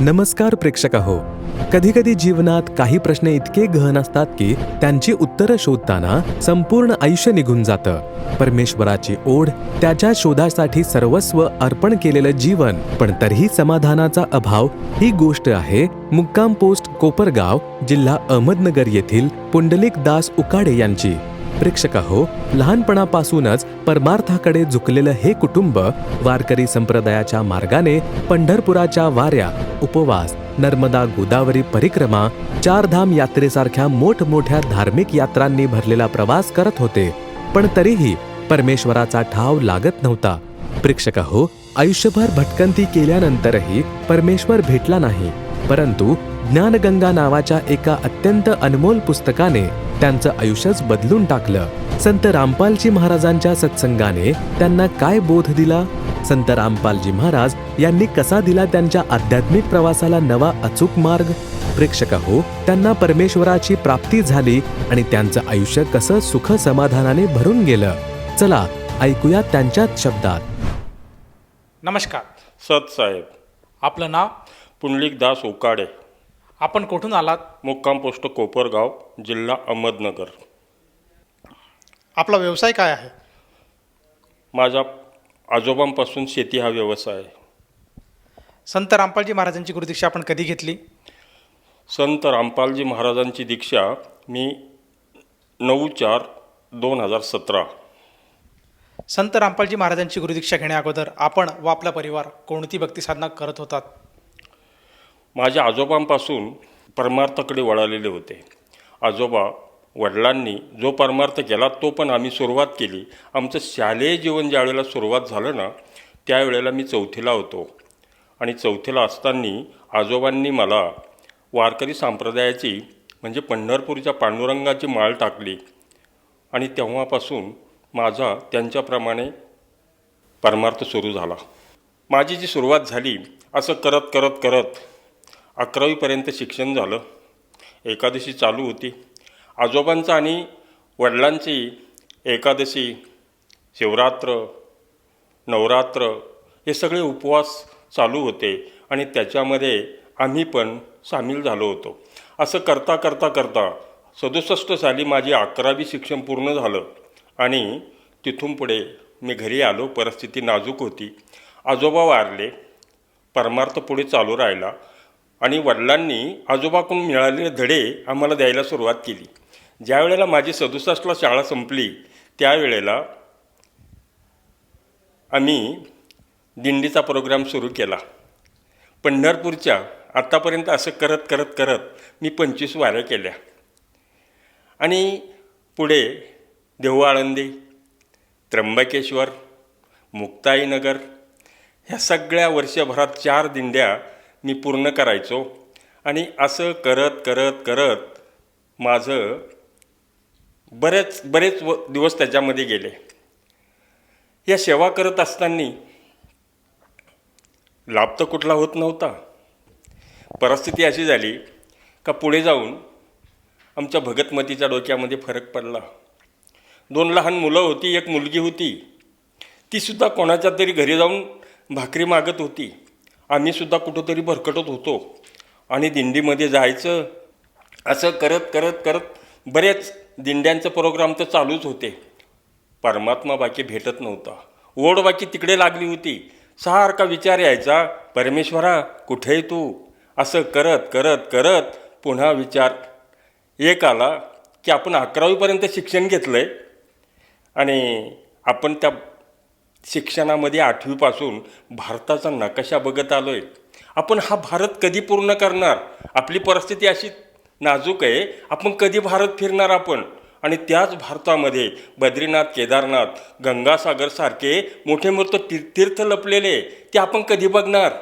नमस्कार प्रेक्षक हो कधी कधी जीवनात काही प्रश्न इतके गहन असतात की त्यांची उत्तरं शोधताना संपूर्ण आयुष्य निघून जातं. परमेश्वराची ओढ त्याच्या शोधासाठी सर्वस्व अर्पण केलेलं जीवन पण तरीही समाधानाचा अभाव ही गोष्ट आहे मुक्काम पोस्ट कोपरगाव जिल्हा अहमदनगर येथील पुंडलिक दास उकाडे यांची. प्रेक्षक हो लहानपणापासूनच परमार्थाकडे झुकलेलं हे कुटुंब वारकरी संप्रदायाच्या मार्गाने पंढरपुराच्या वाऱ्या उपवास नर्मदा गोदावरी परिक्रमा चारधाम यात्रेसारख्या मोठमोठ्या धार्मिक यात्रांनी भरलेला प्रवास करत होते. पण तरीही परमेश्वराचा ठाव लागत नव्हता. प्रेक्षक हो आयुष्यभर भटकंती केल्यानंतरही परमेश्वर भेटला नाही. परंतु ज्ञानगंगा नावाच्या एका अत्यंत अनमोल पुस्तकाने त्यांचं आयुष्यच बदलून टाकलं. संत रामपालजी महाराजांच्या सत्संगाने त्यांना काय बोध दिला? संत रामपालजी महाराज यांनी कसा दिला त्यांच्या आध्यात्मिक प्रवासाला नवा अचूक मार्ग? प्रेक्षक हो त्यांना परमेश्वराची प्राप्ती झाली आणि त्यांचं आयुष्य कसं सुख समाधानाने भरून गेलं. चला ऐकूया त्यांच्याच शब्दात. नमस्कार. सत साहेब. आपलं नाव? पुंडलिक दास उकाडे. आपण कुठून आलात? मुक्काम पोस्ट कोपरगाव जिल्हा अहमदनगर. आपला व्यवसाय काय आहे? माझ्या आजोबांपासून शेती हा व्यवसाय आहे. संत रामपालजी महाराजांची गुरुदीक्षा आपण कधी घेतली? संत रामपालजी महाराजांची दीक्षा मी नऊ चार दोन हजार सतरा. संत रामपालजी महाराजांची गुरुदीक्षा घेण्या अगोदर आपण व आपला परिवार कोणती भक्ती साधना करत होतात? माझ्या आजोबांपासून परमार्थाकडे वळालेले होते. आजोबा वडिलांनी जो परमार्थ केला तो पण आम्ही सुरुवात केली. आमचं शालेय जीवन ज्या वेळेला सुरुवात झालं ना त्यावेळेला मी चौथीला होतो. आणि चौथीला असताना आजोबांनी मला वारकरी संप्रदायाची म्हणजे पंढरपूरच्या पांडुरंगाची माळ टाकली. आणि तेव्हापासून माझा त्यांच्याप्रमाणे परमार्थ सुरू झाला. माझी जी सुरुवात झाली असं करत करत करत अकरावीपर्यंत शिक्षण झालं. एकादशी चालू होती. आजोबांचं आणि वडिलांची एकादशी शिवरात्र नवरात्र हे सगळे उपवास चालू होते आणि त्याच्यामध्ये आम्ही पण सामील झालो होतो. असं करता करता करता सदुसष्ट साली माझी अकरावी शिक्षण पूर्ण झालं आणि तिथून पुढे मी घरी आलो. परिस्थिती नाजूक होती. आजोबा वारले. परमार्थ पुढे चालू राहिला. आणि वडिलांनी आजोबाकडून मिळालेले धडे आम्हाला द्यायला सुरुवात केली. ज्या वेळेला माझी सदुसष्टला शाळा संपली त्यावेळेला आम्ही दिंडीचा प्रोग्राम सुरू केला. पंढरपूरच्या आत्तापर्यंत असं करत करत करत मी पंचवीस वाऱ्या केल्या. आणि पुढे देहू आळंदी त्र्यंबकेश्वर मुक्ताईनगर ह्या सगळ्या वर्षभरात चार दिंड्या मी पूर्ण करायचो. आणि असं करत करत करत माझं बरेच बरेच व दिवस त्याच्यामध्ये गेले. या सेवा करत असताना लाभ तर कुठला होत नव्हता. परिस्थिती अशी झाली का पुढे जाऊन आमच्या भगतमतीच्या डोक्यामध्ये फरक पडला. दोन लहान मुलं होती एक मुलगी होती. तीसुद्धा कोणाच्या तरी घरी जाऊन भाकरी मागत होती. आम्हीसुद्धा कुठंतरी भरकटत होतो. आणि दिंडीमध्ये जायचं असं करत करत करत बरेच दिंड्यांचं प्रोग्राम तर चालूच होते. परमात्मा बाकी भेटत नव्हता. ओढ बाकी तिकडे लागली होती. सारखा विचार यायचा परमेश्वरा कुठे तू? असं करत करत करत पुन्हा विचार एक आला की आपण अकरावीपर्यंत शिक्षण घेतलं आहे आणि आपण त्या शिक्षणामध्ये आठवीपासून भारताचा नकाशा बघत आलो आहे आपण हा भारत कधी पूर्ण करणार? आपली परिस्थिती अशी नाजूक आहे. आपण कधी भारत फिरणार आपण? आणि त्याच भारतामध्ये बद्रीनाथ केदारनाथ गंगासागरसारखे मोठे मोठे तीर तीर्थ लपलेले ते आपण कधी बघणार?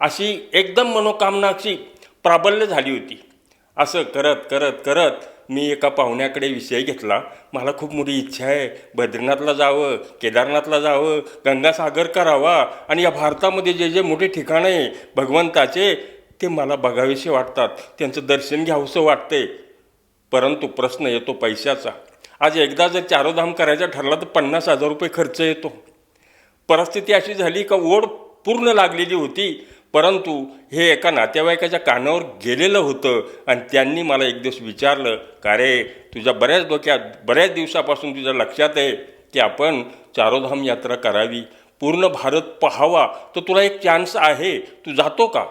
अशी एकदम मनोकामना अशी प्राबल्य झाली होती. असं करत करत करत मी एका पाहुण्याकडे विषय घेतला. मला खूप मोठी इच्छा आहे. बद्रीनाथला जावं केदारनाथला जावं गंगासागर करावा आणि या भारतामध्ये जे जे मोठे ठिकाणं आहे भगवंताचे ते मला बघावेसे वाटतात. त्यांचं दर्शन घ्यावंसं वाटते परंतु प्रश्न येतो पैशाचा. आज एकदा जर चारोधाम करायचा ठरला तर पन्नास हजार रुपये खर्च येतो. परिस्थिती अशी झाली का ओढ पूर्ण लागलेली होती. परंतु हे एका नातेवाईकाच्या कानावर गेलेलं होतं आणि त्यांनी मला एक दिवस विचारलं का रे तुझ्या बऱ्याच डोक्यात बऱ्याच दिवसापासून तुझ्या लक्षात आहे की आपण चारोधाम यात्रा करावी? पूर्ण भारत पाहावा? तर तुला एक चान्स आहे. तू जातो का?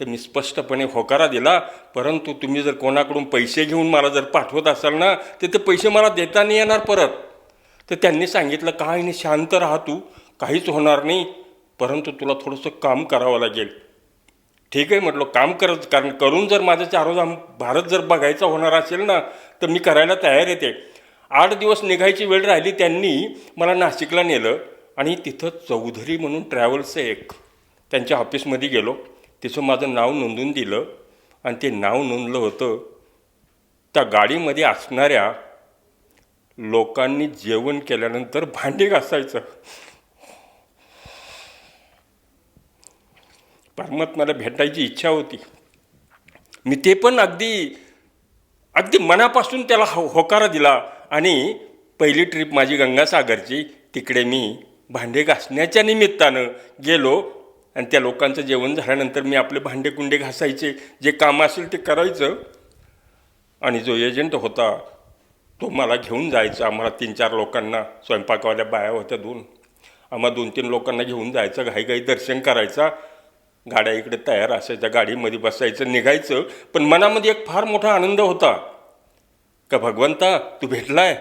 तर मी स्पष्टपणे होकारा दिला परंतु तुम्ही जर कोणाकडून पैसे घेऊन मला जर पाठवत असाल ना तर ते पैसे मला देता नाही येणार परत. तर त्यांनी सांगितलं काय नाही शांत राहा तू. काहीच होणार नाही. परंतु तुला थोडंसं काम करावं लागेल. ठीक आहे म्हटलं काम करत कारण करून जर माझं चारोधाम भारत जर बघायचा होणार असेल ना तर मी करायला तयार येते आठ दिवस निघायची वेळ राहिली त्यांनी मला नाशिकला नेलं आणि तिथं चौधरी म्हणून ट्रॅव्हल्सचं एक त्यांच्या ऑफिसमध्ये गेलो. तिथं माझं नाव नोंदवून दिलं आणि ते नाव नोंदलं होतं त्या गाडीमध्ये असणाऱ्या लोकांनी जेवण केल्यानंतर भांडी घासायचं. परमात्म्याला भेटायची इच्छा होती. मी ते पण अगदी अगदी मनापासून त्याला हो होकारा दिला आणि पहिली ट्रिप माझी गंगासागरची तिकडे मी भांडे घासण्याच्या निमित्तानं गेलो आणि त्या लोकांचं जेवण झाल्यानंतर मी आपले भांडे कुंडे घासायचे जे काम असेल ते करायचं. आणि जो एजंट होता तो मला घेऊन जायचा. आम्हाला तीन चार लोकांना स्वयंपाकवाल्या बाया होत्या दोन. आम्हाला दोन तीन लोकांना घेऊन जायचं घाईघाई दर्शन करायचा. गाड्या इकडे तयार असायच्या गाडीमध्ये बसायचं निघायचं. पण मनामध्ये एक फार मोठा आनंद होता. का भगवंता तू भेटलाय?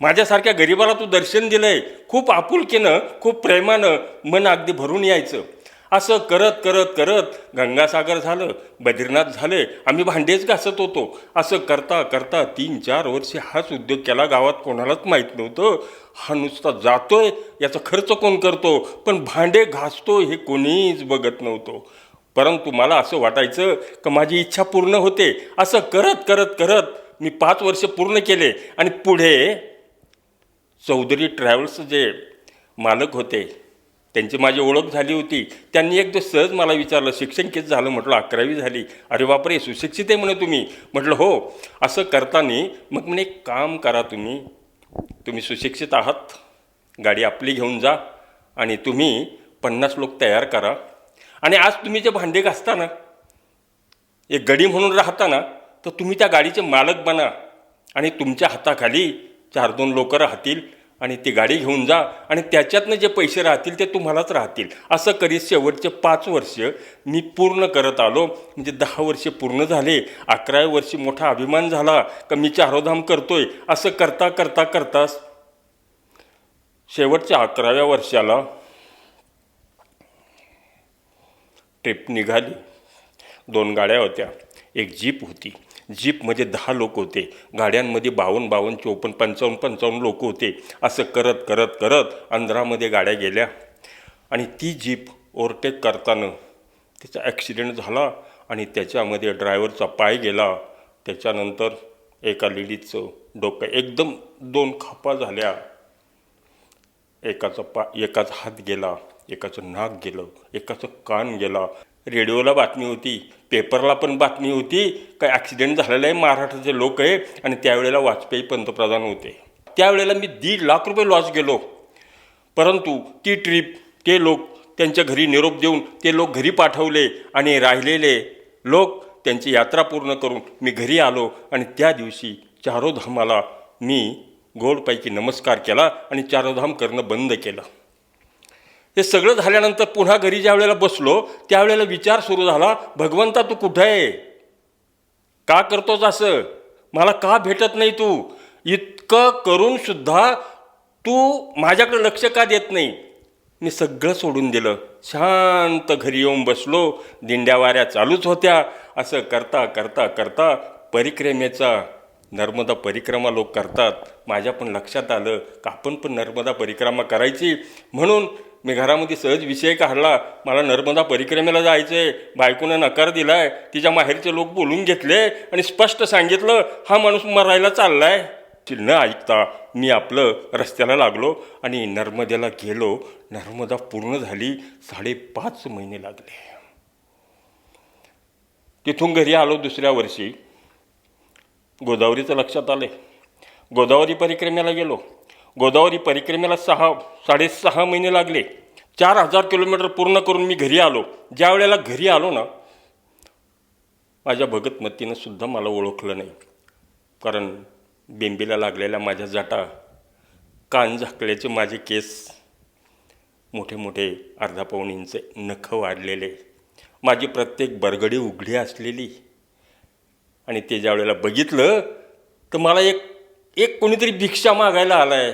माझ्यासारख्या गरिबाला तू दर्शन दिलंय. खूप आपुलकीनं खूप प्रेमानं मन अगदी भरून यायचं. असं करत करत करत गंगासागर झालं बद्रीनाथ झाले आम्ही भांडेच घासत होतो. असं करता करता तीन चार वर्षे हाच उद्योग केला गावात कोणालाच माहीत नव्हतं. हा नुसता जातोय याचा खर्च कोण करतो? पण भांडे घासतो हे कोणीच बघत नव्हतो. परंतु मला असं वाटायचं का माझी इच्छा पूर्ण होते. असं करत करत करत मी पाच वर्ष पूर्ण केले आणि पुढे चौधरी ट्रॅव्हल्स जे मालक होते त्यांची माझी ओळख झाली होती. त्यांनी एक दिवस सहज मला विचारलं शिक्षण किती झालं? म्हटलं अकरावी झाली. अरे बापरे सुशिक्षित आहे म्हणे तुम्ही. म्हटलं हो. असं करताना मग म्हणे एक काम करा तुम्ही. तुम्ही सुशिक्षित आहात. गाडी आपली घेऊन जा आणि तुम्ही पन्नास लोक तयार करा. आणि आज तुम्ही जे भांडे घासता ना एक गडी म्हणून राहता ना तर तुम्ही त्या गाडीचे मालक बना आणि तुमच्या हाताखाली चार दोन लोक राहतील. आणि ती गाडी घेऊन जा आणि त्याच्यातनं जे पैसे राहतील ते तुम्हालाच राहतील. असं करीत शेवटचे पाच वर्ष मी पूर्ण करत आलो. म्हणजे दहा वर्ष पूर्ण झाले. अकराव्या वर्षी मोठा अभिमान झाला का मी चारोधाम करतोय. असं करता करता करता शेवटच्या अकराव्या वर्षाला ट्रिप निघाली. दोन गाड्या होत्या. एक जीप होती. जीपमध्ये दहा लोक होते. गाड्यांमध्ये बावन्न बावन्न चोपन्न पंचावन्न पंचावन्न लोक होते. असं करत करत करत अंधारामध्ये गाड्या गेल्या. आणि ती जीप ओव्हरटेक करताना त्याचा ॲक्सिडेंट झाला आणि त्याच्यामध्ये ड्रायव्हरचा पाय गेला. त्याच्यानंतर एका लेडीजचं डोकं एकदम दोन खापा झाल्या. एकाचा पा एकाचा हात गेला एकाचं नाक गेलं एकाचं कान गेला. रेडिओला बातमी होती पेपरला पण बातमी होती. काय ॲक्सिडेंट झालेला आहे महाराष्ट्राचे लोक आहे आणि त्यावेळेला वाजपेयी पंतप्रधान होते. त्यावेळेला मी दीड लाख रुपये लॉस गेलो. परंतु ती ट्रीप ते लोक त्यांच्या घरी निरोप देऊन ते लोक घरी पाठवले आणि राहिलेले लोक त्यांची यात्रा पूर्ण करून मी घरी आलो आणि त्या दिवशी चारोधामाला मी गोडपैकी नमस्कार केला आणि चारोधाम करणं बंद केलं. हे सगळं झाल्यानंतर पुन्हा घरी ज्या वेळेला बसलो त्यावेळेला विचार सुरू झाला भगवंता तू कुठं आहे? का करतोस असं? मला का भेटत नाही तू? इतकं करून सुद्धा तू माझ्याकडे लक्ष का देत नाही? मी सगळं सोडून दिलं. शांत घरी येऊन बसलो. दिंड्या वाऱ्या चालूच होत्या. असं करता करता करता परिक्रमेचा नर्मदा परिक्रमा लोक करतात. माझ्या पण लक्षात आलं. का आपण पण नर्मदा परिक्रमा करायची. म्हणून मी घरामध्ये सहज विषय काढला. मला नर्मदा परिक्रमेला जायचं आहे बायकोनं नकार दिलाय. तिच्या माहेरचे लोक बोलून घेतले आणि स्पष्ट सांगितलं हा माणूस मरायला चाललाय. न ऐकता मी आपलं रस्त्याला लागलो आणि नर्मदेला गेलो. नर्मदा पूर्ण झाली. साडेपाच महिने लागले. तिथून घरी आलो दुसऱ्या वर्षी. गोदावरीचं लक्षात आले गोदावरी परिक्रमेला गेलो. गोदावरी परिक्रमेला सहा साडेसहा महिने लागले. चार हजार किलोमीटर पूर्ण करून मी घरी आलो. ज्या वेळेला घरी आलो ना माझ्या भगतमतीनं सुद्धा मला ओळखलं नाही. कारण बेंबीला लागलेल्या माझ्या जाटा कान झाकल्याचे माझे केस मोठे मोठे अर्धा पाऊण इंच नखं वाढलेले. माझी प्रत्येक बरगडी उघडी असलेली. आणि ते ज्या वेळेला बघितलं तर मला एक एक कोणीतरी भिक्षा मागायला आला आहे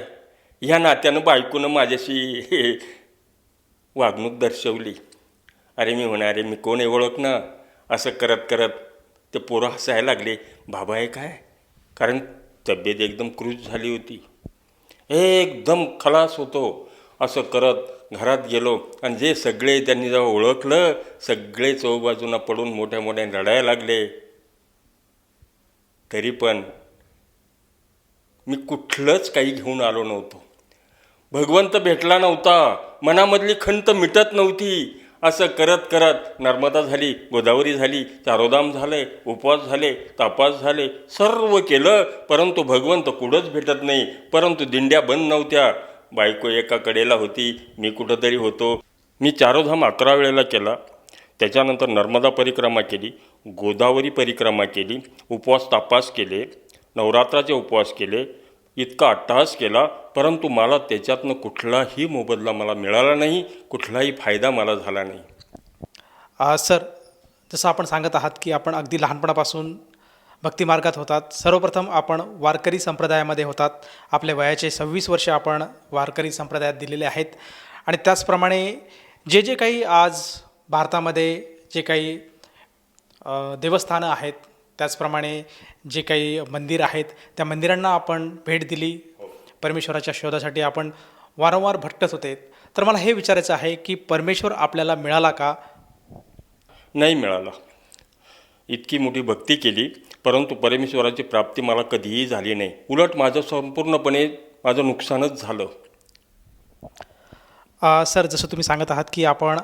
ह्या नात्यानं बायकोनं माझ्याशी हे वागणूक दर्शवली. अरे मी म्हणा अरे मी कोण आहे ओळख ना? असं करत करत ते पोरं हसायला लागले. बाबा आहे काय? कारण तब्येत एकदम क्रूज झाली होती. एकदम खलास होतो. असं करत घरात गेलो. आणि जे सगळे त्यांनी जेव्हा ओळखलं सगळे चौबाजूंना पडून मोठ्या मोठ्या रडायला लागले. तरी पण मी कुठलंच काही घेऊन आलो नव्हतो. भगवंत भेटला नव्हता. मनामधली खंत मिटत नव्हती. असं करत करत नर्मदा झाली गोदावरी झाली चारोधाम झाले उपवास झाले तापास झाले सर्व केलं. परंतु भगवंत कुठंच भेटत नाही. परंतु दिंड्या बंद नव्हत्या. बायको एका कडेला होती. मी कुठंतरी होतो. मी चारोधाम अकरा वेळेला केला. त्याच्यानंतर नर्मदा परिक्रमा केली गोदावरी परिक्रमा केली उपवास तापास केले. नवरात्राचे उपवास केले इतका अट्टहास केला परंतु मला त्याच्यातनं कुठलाही मोबदला मला मिळाला नाही कुठलाही फायदा मला झाला नाही. सर जसं आपण सांगत आहात की आपण अगदी लहानपणापासून भक्तिमार्गात होतात सर्वप्रथम आपण वारकरी संप्रदायामध्ये होतात. आपल्या वयाचे सव्वीस वर्ष आपण वारकरी संप्रदायात दिलेले आहेत. आणि त्याचप्रमाणे जे जे काही आज भारतामध्ये जे काही देवस्थानं आहेत त्याचप्रमाणे जे काही मंदिर आहेत त्या मंदिरांना आपण भेट दिली. परमेश्वराच्या शोधासाठी आपण वारंवार भटकत होते. तर मला हे विचारायचं आहे की परमेश्वर आपल्याला मिळाला का? नाही मिळाला. इतकी मोठी भक्ती केली परंतु परमेश्वराची प्राप्ती मला कधीही झाली नाही. उलट माझं संपूर्णपणे माझं नुकसानच झालं. सर जसं तुम्ही सांगत आहात की आपण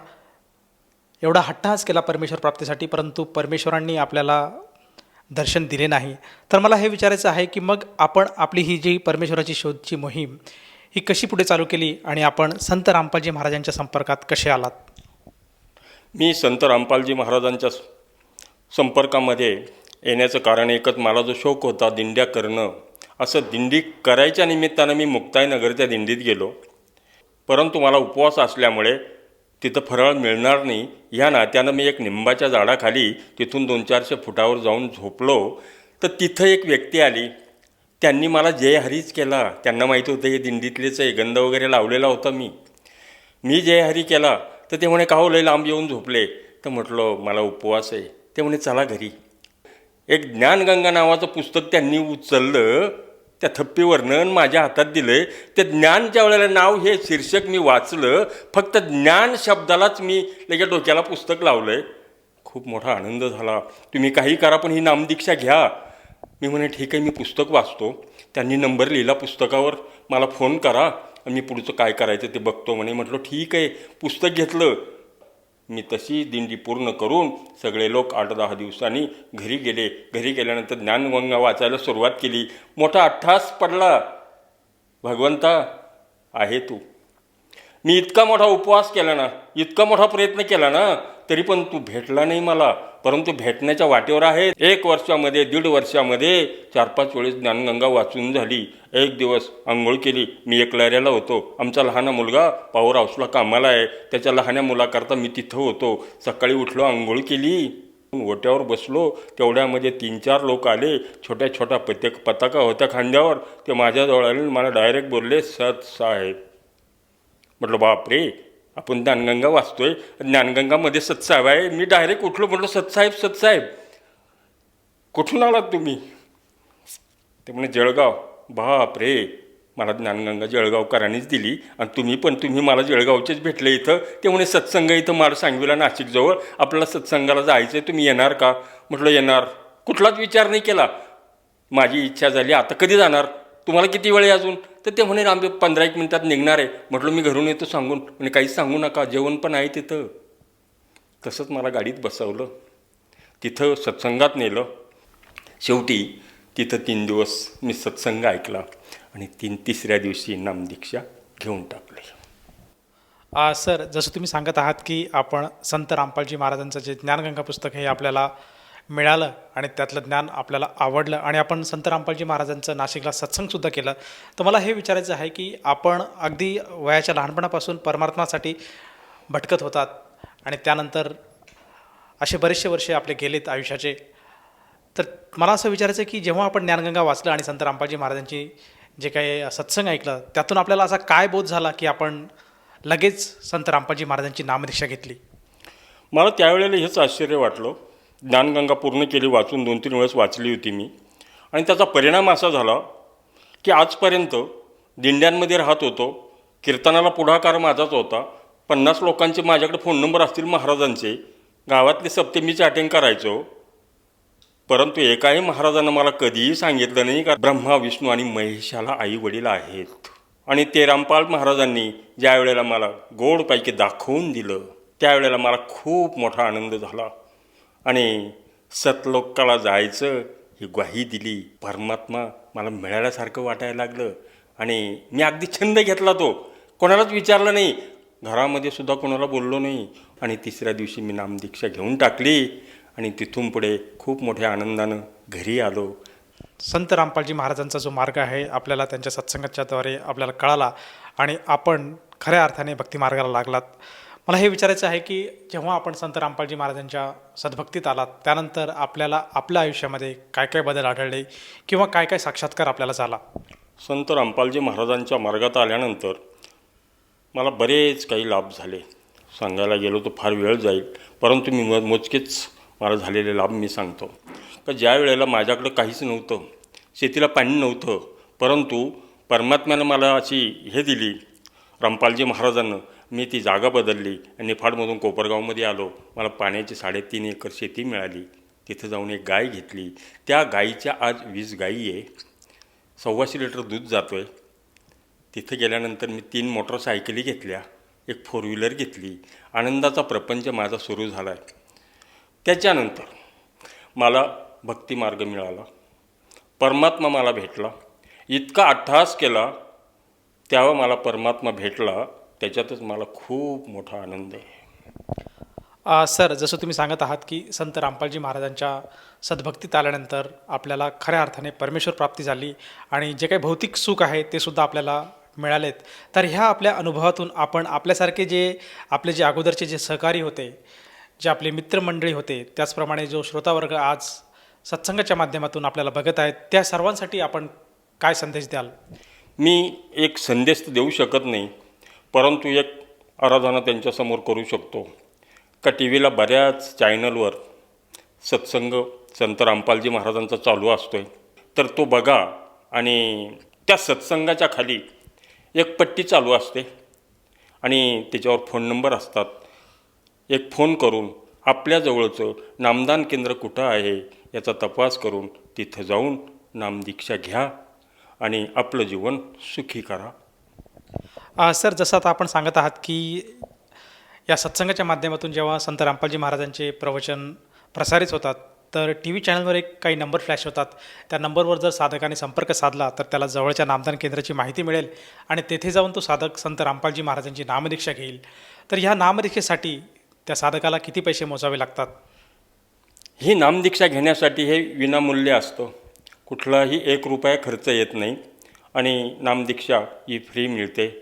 एवढा हट्टहास केला परमेश्वर प्राप्तीसाठी परंतु परमेश्वरांनी आपल्याला दर्शन दिले नाही. तर मला हे विचारायचं आहे की मग आपण आपली ही जी परमेश्वराची शोधची मोहीम ही कशी पुढे चालू केली आणि आपण संत रामपालजी महाराजांच्या संपर्कात कसे आलात? मी संत रामपालजी महाराजांच्या संपर्कामध्ये येण्याचं कारण एकच मला जो शौक होता दिंड्या करणं असं दिंडी करायच्या निमित्तानं मी मुक्ताईनगरच्या दिंडीत गेलो. परंतु मला उपवास असल्यामुळे तिथं फराळ मिळणार नाही. ह्या नात्यानं मी एक निंबाच्या झाडाखाली तिथून दोन चारशे फुटावर जाऊन झोपलो. तर तिथं एक व्यक्ती आली. त्यांनी मला जय हरीच केला. त्यांना माहिती होतं हे दिंडीतलेच आहे. गंध वगैरे लावलेला होता मी. मी जय हरी केला. तर ते म्हणे काहो लय लांब येऊन झोपले. तर म्हटलं मला उपवास आहे. ते म्हणे चला घरी. एक ज्ञानगंगा नावाचं पुस्तक त्यांनी उचललं. त्या थप्पीवरनं आणि माझ्या हातात दिलं आहे ते ज्ञानच्या वेळेला नाव हे शीर्षक मी वाचलं फक्त ज्ञान शब्दालाच मी त्याच्या डोक्याला पुस्तक लावलं आहे खूप मोठा आनंद झाला. तुम्ही काही करा पण ही नामदीक्षा घ्या. मी म्हणे ठीक आहे मी पुस्तक वाचतो. त्यांनी नंबर लिहिला पुस्तकावर. मला फोन करा आणि मी पुढचं काय करायचं ते बघतो. म्हणे म्हटलं ठीक आहे. पुस्तक घेतलं. मी तशी दिंडी पूर्ण करून सगळे लोक आठ दहा दिवसांनी घरी गेले. घरी गेल्यानंतर ज्ञानगंगा वाचायला सुरुवात केली. मोठा अठ्ठास पडला. भगवंता आहे तू. मी इतका मोठा उपवास केला ना इतका मोठा प्रयत्न केला ना तरी पण तू भेटला नाही मला. परंतु भेटण्याच्या वाटेवर आहे. एक वर्षामध्ये दीड वर्षामध्ये चार पाच वेळेस ज्ञानगंगा वाचून झाली. एक दिवस आंघोळ केली. मी एक लहऱ्याला होतो. आमचा लहाना मुलगा पॉवर हाऊसला कामाला आहे. त्याच्या लहान्या मुलाकरता मी तिथं होतो. सकाळी उठलो आंघोळ केली. ओट्यावर बसलो. तेवढ्यामध्ये तीन चार लोक आले. छोट्या छोट्या पत पताका होत्या खांद्यावर. ते माझ्याजवळ आले मला डायरेक्ट बोलले सत साहेब. म्हटलं बापरे आपण ज्ञानगंगा वाचतोय. ज्ञानगंगामध्ये सत्साहेब आहे. मी डायरेक्ट उठलो म्हटलं सत्साहेब सत्साहेब कुठून आलात तुम्ही? ते म्हणे जळगाव. बापरे! मला ज्ञानगंगा जळगावकरांनीच दिली आणि तुम्ही पण तुम्ही मला जळगावचेच भेटले इथं. ते म्हणे सत्संग इथं मला सांगवीला नाशिकजवळ. आपल्याला सत्संगाला जायचं आहे तुम्ही येणार का? म्हटलं येणार. कुठलाच विचार नाही केला. माझी इच्छा झाली आता कधी जाणार? तुम्हाला किती वेळ आहे अजून? तर ते म्हणे आम्ही पंधरा एक मिनिटात निघणार आहे. म्हटलं मी घरून येतो सांगून. म्हणे काहीच सांगू नका जेवण पण आहे तिथं. तसंच मला गाडीत बसवलं. तिथं सत्संगात नेलं. शेवटी तिथं तीन दिवस मी सत्संग ऐकला आणि तीन तिसऱ्या दिवशी नामदीक्षा घेऊन टाकली. सर जसं तुम्ही सांगत आहात की आपण संत रामपालजी महाराजांचं जे ज्ञानगंगा पुस्तक हे आपल्याला मिळालं आणि त्यातलं ज्ञान आपल्याला आवडलं आणि आपण संत रामपालजी महाराजांचं नाशिकला सत्संगसुद्धा केलं तर मला हे विचारायचं आहे की आपण अगदी वयाच्या लहानपणापासून परमात्मासाठी भटकत होतात आणि त्यानंतर असे बरेचसे वर्षे आपले गेलेत आयुष्याचे तर मला असं विचारायचं आहे की जेव्हा आपण ज्ञानगंगा वाचलं आणि संत रामपालजी महाराजांची जे काही सत्संग ऐकलं त्यातून आपल्याला असा काय बोध झाला की आपण लगेच संत रामपालजी महाराजांची नामदीक्षा घेतली? मला त्यावेळेला हेच आश्चर्य वाटलं ज्ञानगंगा पूर्ण केली वाचून दोन तीन वेळेस वाचली होती मी. आणि त्याचा परिणाम असा झाला की आजपर्यंत दिंड्यांमध्ये राहत होतो. कीर्तनाला पुढाकार माझाच होता. पन्नास लोकांचे माझ्याकडे फोन नंबर असतील महाराजांचे. गावातले सप्तमीचे अटेंड करायचो. परंतु एकाही महाराजांना मला कधीही सांगितलं नाही का ब्रह्मा विष्णू आणि महेशाला आई वडील आहेत. आणि ते रामपाल महाराजांनी ज्या वेळेला मला गोडपैकी दाखवून दिलं त्यावेळेला मला खूप मोठा आनंद झाला. आणि सतलोकाला जायचं ही ग्वाही दिली. परमात्मा मला मिळाल्यासारखं वाटायला लागलं आणि मी अगदी छंद घेतला तो. कोणालाच विचारलं नाही. घरामध्ये सुद्धा कोणाला बोललो नाही. आणि तिसऱ्या दिवशी मी नामदीक्षा घेऊन टाकली आणि तिथून पुढे खूप मोठ्या आनंदानं घरी आलो. संत रामपालजी महाराजांचा जो मार्ग आहे आपल्याला त्यांच्या सत्संगाच्याद्वारे आपल्याला कळाला आणि आपण खऱ्या अर्थाने भक्तिमार्गाला लागलात. मला हे विचारायचं आहे की जेव्हा आपण संत रामपालजी महाराजांच्या सद्भक्तीत आलात त्यानंतर आपल्याला आपल्या आयुष्यामध्ये काय काय बदल आढळले किंवा काय काय साक्षात्कार आपल्याला झाला? संत रामपालजी महाराजांच्या मार्गात आल्यानंतर मला बरेच काही लाभ झाले. सांगायला गेलो तर फार वेळ जाईल परंतु मी मो मोजकेच मला झालेले लाभ मी सांगतो. का ज्या वेळेला माझ्याकडं काहीच नव्हतं शेतीला पाणी नव्हतं परंतु परमात्म्यानं मला अशी हे दिली रामपालजी महाराजांनं मी ती जागा बदलली आणि निफाडमधून कोपरगावमध्ये आलो. मला पाण्याची साडेतीन एकर शेती मिळाली. तिथं जाऊन एक गाय घेतली. त्या गाईच्या आज वीस गायी आहे. सव्वाशे लिटर दूध जातो आहे तिथं गेल्यानंतर मी तीन मोटरसायकली घेतल्या. एक फोर व्हीलर घेतली. आनंदाचा प्रपंच माझा सुरू झाला आहे त्याच्यानंतर मला भक्तिमार्ग मिळाला. परमात्मा मला भेटला. इतका अट्टहास केला. तेव्हा मला परमात्मा भेटला. त्याच्यातच मला खूप मोठा आनंद आहे. आ, सर जसं तुम्ही सांगत आहात की संत रामपालजी महाराजांच्या सद्भक्तीत आल्यानंतर आपल्याला खऱ्या अर्थाने परमेश्वर प्राप्ती झाली आणि जे काही भौतिक सुख आहे ते सुद्धा आपल्याला मिळालेत. तर ह्या आपल्या अनुभवातून आपण आपल्यासारखे जे आपले जे अगोदरचे जे सहकारी होते जे आपले मित्रमंडळी होते त्याचप्रमाणे जो श्रोतावर्ग आज सत्संगाच्या माध्यमातून आपल्याला बघत आहेत त्या सर्वांसाठी आपण काय संदेश द्याल? मी एक संदेश तर देऊ शकत नाही परंतु एक आराधना त्यांच्यासमोर करू शकतो. का टी व्हीला बऱ्याच चॅनलवर सत्संग संत रामपालजी महाराजांचा चालू असतो आहे तर तो बघा आणि त्या सत्संगाच्या खाली एक पट्टी चालू असते आणि त्याच्यावर फोन नंबर असतात. एक फोन करून आपल्याजवळचं नामदान केंद्र कुठं आहे याचा तपास करून तिथं जाऊन नामदीक्षा घ्या आणि आपलं जीवन सुखी करा. सर जसं आता आपण सांगत आहात की या सत्संगाच्या माध्यमातून जेव्हा संत रामपालजी महाराजांचे प्रवचन प्रसारित होतात तर टी व्ही चॅनलवर एक काही नंबर फ्लॅश होतात. त्या नंबरवर जर साधकाने संपर्क साधला तर त्याला जवळच्या नामदान केंद्राची माहिती मिळेल आणि तेथे जाऊन तो साधक संत रामपालजी महाराजांची नामदीक्षा घेईल. तर ह्या नामदीक्षेसाठी त्या साधकाला किती पैसे मोजावे लागतात? ही नामदीक्षा घेण्यासाठी हे विनामूल्य असतं. कुठलाही एक रुपया खर्च येत नाही आणि नामदीक्षा ही फ्री मिळते.